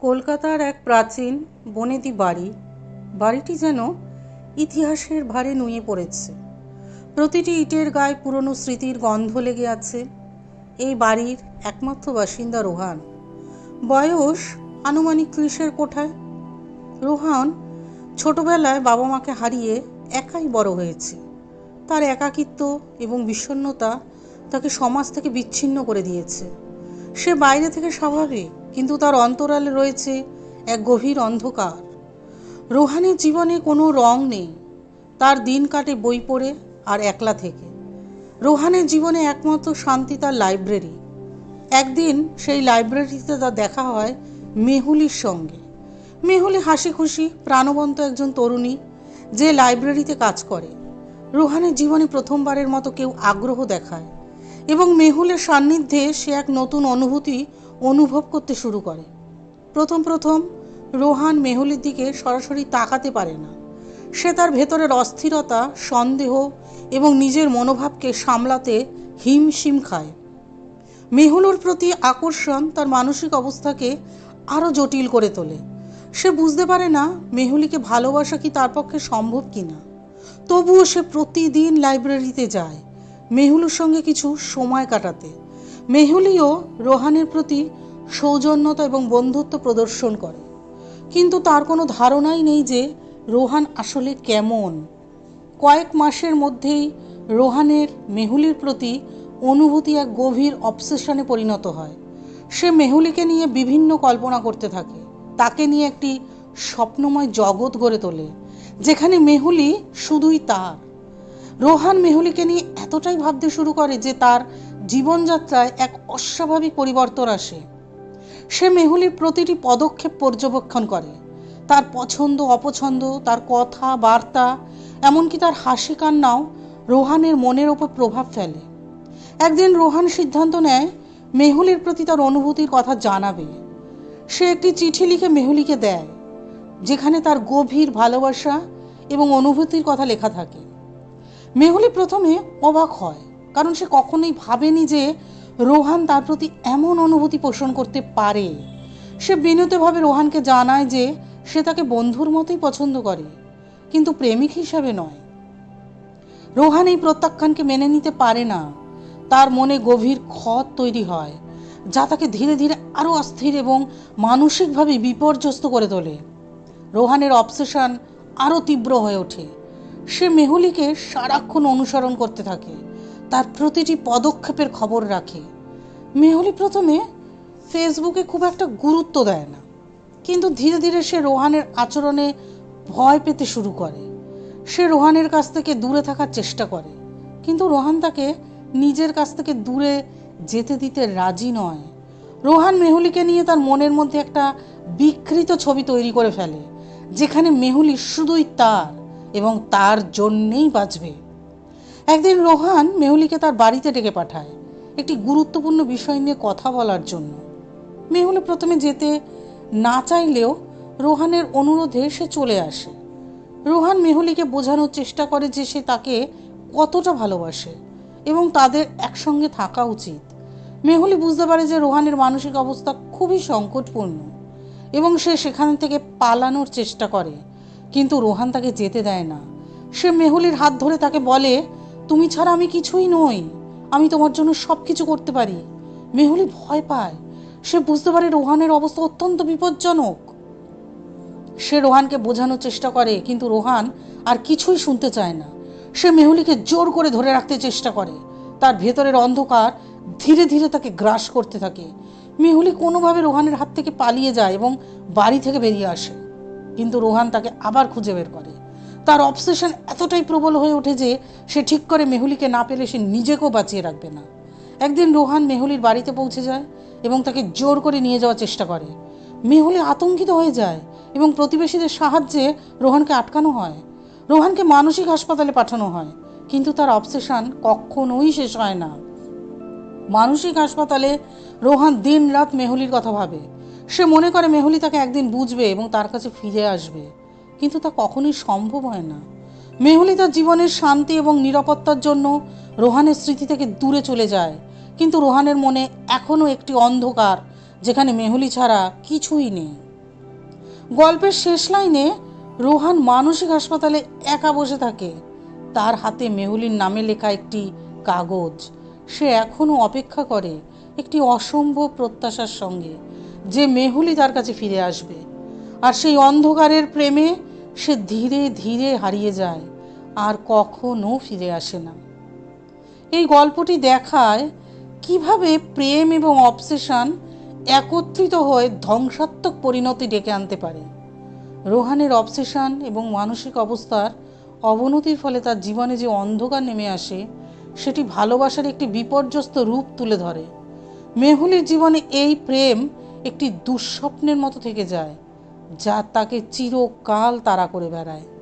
কলকাতার এক প্রাচীন বনেদি বাড়ি। বাড়িটি যেন ইতিহাসের ভারে নুয়ে পড়েছে। প্রতিটি ইটের গায়ে পুরনো স্মৃতির গন্ধ লেগে আছে। এই বাড়ির একমাত্র বাসিন্দা রোহান। বয়স আনুমানিক ত্রিশের কোঠায়। রোহান ছোটবেলায় বাবা মাকে হারিয়ে একাই বড় হয়েছে। তার একাকিত্ব এবং বিষণ্ণতা তাকে সমাজ থেকে বিচ্ছিন্ন করে দিয়েছে। সে বাইরে থেকে স্বাভাবিক কিন্তু তার অন্তরালে রয়েছে এক গভীর অন্ধকার। রোহানের জীবনে কোনো রং নেই। তার দিন কাটে বই পড়ে আর একলা থেকে। রোহানের জীবনে একমাত্র শান্তি তার লাইব্রেরি। একদিন সেই লাইব্রেরিতে তার দেখা হয় মেহুলির সঙ্গে। মেহুলি হাসি খুশি প্রাণবন্ত একজন তরুণী যে লাইব্রেরিতে কাজ করে। রোহানের জীবনে প্রথমবারের মতো কেউ আগ্রহ দেখায় এবং মেহুলের সান্নিধ্যে সে এক নতুন অনুভূতি অনুভব করতে শুরু করে। প্রথম প্রথম রোহান মেহুলির দিকে সরাসরি তাকাতে পারে না। সে তার ভেতরের অস্থিরতা, সন্দেহ এবং নিজের মনোভাবকে সামলাতে হিমশিম খায়। মেহুলুর প্রতি আকর্ষণ তার মানসিক অবস্থাকে আরও জটিল করে তোলে। সে বুঝতে পারে না মেহুলিকে ভালোবাসা কি তার পক্ষে সম্ভব কিনা। তবুও সে প্রতিদিন লাইব্রেরিতে যায়, মেহুলুর সঙ্গে কিছু সময় কাটাতে। মেহুলিও রোহানের প্রতি সৌজন্যতা এবং বন্ধুত্ব প্রদর্শন করে। কিন্তু তার কোনো ধারণাই নেই যে রোহান আসলে কেমন। কয়েক মাসের মধ্যেই রোহানের মেহুলির প্রতি অনুভূতি এক গভীর অবসেশনে পরিণত হয়। সে মেহুলিকে নিয়ে বিভিন্ন কল্পনা করতে থাকে। তাকে নিয়ে একটি স্বপ্নময় জগৎ গড়ে তোলে, যেখানে মেহুলি শুধুই তার। রোহান মেহুলিকে নিয়ে এতটাই ভাবতে শুরু করে যে তার জীবনযাত্রায় এক অস্বাভাবিক পরিবর্তন আসে। সে মেহুলির প্রতিটি পদক্ষেপ পর্যবেক্ষণ করে। তার পছন্দ, অপছন্দ, তার কথা, বার্তা, এমনকি তার হাসি কান্নাও রোহানের মনের ওপর প্রভাব ফেলে। একদিন রোহান সিদ্ধান্ত নেয়, মেহুলির প্রতি তার অনুভূতির কথা জানাবে। সে একটি চিঠি লিখে মেহুলিকে দেয়, যেখানে তার গভীর ভালোবাসা এবং অনুভূতির কথা লেখা থাকে। মেহুলি প্রথমে অবাক হয়। কারণ সে কখনোই ভাবেনি যে রোহান তার প্রতি এমন অনুভূতি পোষণ করতে পারে। সে বিনীতভাবে রোহানকে জানায় যে সে তাকে বন্ধুর মতোই পছন্দ করে, কিন্তু প্রেমিক হিসাবে নয়। রোহান এই প্রত্যাখ্যানকে মেনে নিতে পারে না। তার মনে গভীর ক্ষত তৈরি হয়, যা তাকে ধীরে ধীরে আরও অস্থির এবং মানসিকভাবে বিপর্যস্ত করে তোলে। রোহানের অবসেশন আরও তীব্র হয়ে ওঠে। সে মেহুলিকে সারাক্ষণ অনুসরণ করতে থাকে। তার প্রতিটি পদক্ষেপের খবর রাখে। মেহুলি প্রথমে ফেসবুকে খুব একটা গুরুত্ব দেয় না। কিন্তু ধীরে ধীরে সে রোহানের আচরণে ভয় পেতে শুরু করে। সে রোহানের কাছ থেকে দূরে থাকার চেষ্টা করে। কিন্তু রোহান তাকে নিজের কাছ থেকে দূরে যেতে দিতে রাজি নয়। রোহান মেহুলিকে নিয়ে তার মনের মধ্যে একটা বিকৃত ছবি তৈরি করে ফেলে, যেখানে মেহুলি শুধুই তার এবং তার জন্যেই বাঁচবে। একদিন রোহান মেহুলিকে তার বাড়িতে ডেকে পাঠায় একটি গুরুত্বপূর্ণ বিষয় নিয়ে কথা বলার জন্য। মেহুলি প্রথমে যেতে না চাইলেও রোহানের অনুরোধে সে চলে আসে। রোহান মেহুলিকে বোঝানোর চেষ্টা করে যে সে তাকে কতটা ভালোবাসে এবং তাদের একসঙ্গে থাকা উচিত। মেহুলি বুঝতে পারে যে রোহানের মানসিক অবস্থা খুবই সংকটপূর্ণ এবং সে সেখান থেকে পালানোর চেষ্টা করে, কিন্তু রোহান তাকে যেতে দেয় না। সে মেহুলির হাত ধরে তাকে বলে তুমি ছাড়া আমি কিছুই নই। আমি তোমার জন্য সব কিছু করতে পারি। মেহুলি ভয় পায়। সে বুঝতে পারে রোহানের অবস্থা অত্যন্ত বিপজ্জনক। সে রোহানকে বোঝানোর চেষ্টা করে, কিন্তু রোহান আর কিছুই শুনতে চায় না। সে মেহুলিকে জোর করে ধরে রাখতে চেষ্টা করে। তার ভেতরের অন্ধকার ধীরে ধীরে তাকে গ্রাস করতে থাকে। মেহুলি কোনোভাবে রোহানের হাত থেকে পালিয়ে যায় এবং বাড়ি থেকে বেরিয়ে আসে। কিন্তু রোহান তাকে আবার খুঁজে বের করে। তার অবসেশন এতটাই প্রবল হয়ে ওঠে যে সে ঠিক করে মেহুলিকে না পেলে সে নিজেকেও বাঁচিয়ে রাখবে না। একদিন রোহান মেহুলির বাড়িতে পৌঁছে যায় এবং তাকে জোর করে নিয়ে যাওয়ার চেষ্টা করে। মেহুলি আতঙ্কিত হয়ে যায় এবং প্রতিবেশীদের সাহায্যে রোহানকে আটকানো হয়। রোহানকে মানসিক হাসপাতালে পাঠানো হয়, কিন্তু তার অবসেশন কখনোই শেষ হয় না। মানসিক হাসপাতালে রোহান দিন রাত মেহুলির কথা ভাবে। সে মনে করে মেহুলি তাকে একদিন বুঝবে এবং তার কাছে ফিরে আসবে। কিন্তু তা কখনোই সম্ভব হয় না। মেহুলি তার জীবনের শান্তি এবং নিরাপত্তার জন্য রোহানের স্মৃতি থেকে দূরে চলে যায়। কিন্তু রোহানের মনে এখনও একটি অন্ধকার, যেখানে মেহুলি ছাড়া কিছুই নেই। গল্পের শেষ লাইনে রোহান মানসিক হাসপাতালে একা বসে থাকে। তার হাতে মেহুলির নামে লেখা একটি কাগজ। সে এখনও অপেক্ষা করে একটি অসম্ভব প্রত্যাশার সঙ্গে, যে মেহুলি তার কাছে ফিরে আসবে। আর সেই অন্ধকারের প্রেমে সে ধীরে ধীরে হারিয়ে যায়, আর কখনো ফিরে আসে না। এই গল্পটি দেখায় কীভাবে প্রেম এবং অবসেশন একত্রিত হয়ে ধ্বংসাত্মক পরিণতি ডেকে আনতে পারে। রোহানের অবসেশন এবং মানসিক অবস্থার অবনতির ফলে তার জীবনে যে অন্ধকার নেমে আসে, সেটি ভালোবাসার একটি বিপর্যস্ত রূপ তুলে ধরে। মেহুলির জীবনে এই প্রেম একটি দুঃস্বপ্নের মতো থেকে যায় যা তাকে চিরকাল তারা করে বেড়ায়।